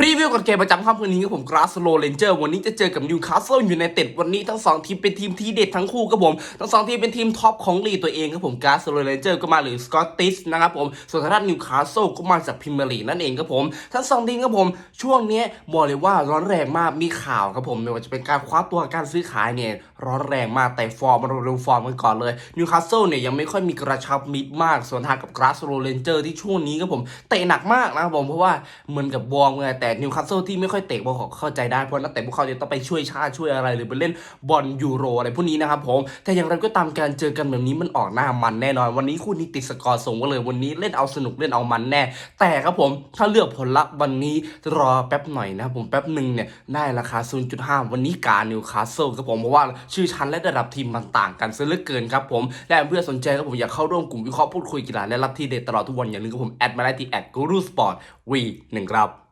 พรีวิวกับเกมประจำค่ำคืนนี้ครับผมกราสโลเลนเจอร์วันนี้จะเจอกับนิวคาสเซิลยูไนเต็ดวันนี้ทั้งสองทีมเป็นทีมที่เด็ดทั้งคู่ครับผม ทั้งสองทีมเป็นทีมท็อปของลีตัวเองครับผมกราสโลเลนเจอร์ก็มาหรือสกอตติสนะครับผม ส่วนทางด้านนิวคาสเซิลก็มาจากพรีเมียร์ลีกนั่นเองครับผม ทั้งสองทีมครับผม ช่วงนี้บอกเลยว่าร้อนแรงมากมีข่าวครับผมไม่ว่าจะเป็นการคว้าตัวการซื้อขายเนี่ยร้อนแรงมากแต่ฟอร์มมาเร็วๆฟอร์มกันก่อนเลยนิวคาสเซิลเนี่ยยังไม่ค่อยมีกระชับมิตรมากส่วนทางกับกราสโลเลนเจอร์ที่ช่วงนี้ครับผมเตะหนักมากนะครับผมเพราะว่าเหมือนกับวอร์มไงแต่นิวคาสเซิลที่ไม่ค่อยเตะบอลเขาเข้าใจได้เพราะนักเตะพวกเขาจะต้องไปช่วยชาติช่วยอะไรหรือไปเล่นบอลยูโรอะไรพวกนี้นะครับผมแต่อย่างไรก็ตามการเจอกันแบบนี้มันออกหน้ามันแน่นอน วันนี้คู่นี้ติดสกอร์สูงกันเลยวันนี้เล่นเอาสนุกเล่นเอามันแน่ แต่ครับผมถ้าเลือกผลลัพธ์วันนี้รอแป๊บหน่อยนะครับผมแป๊บหนึ่งเนี่ยได้ราคา 0.5 วันนี้การนิวคาสเซิลครับผมเพราะว่าชื่อชั้นและระดับทีมมันต่างกันซะเหลือเกินครับผมและเพื่อสนใจครับผมอยากเข้าร่วมกลุ่มวิเคราะห์พูดคุยกีฬาและรับที่เด็ดตลอดทุกวันอย่าลืมครับผมแอดมาได้ที่แอดกูรูสปอร์ตวีหนึ่งครับ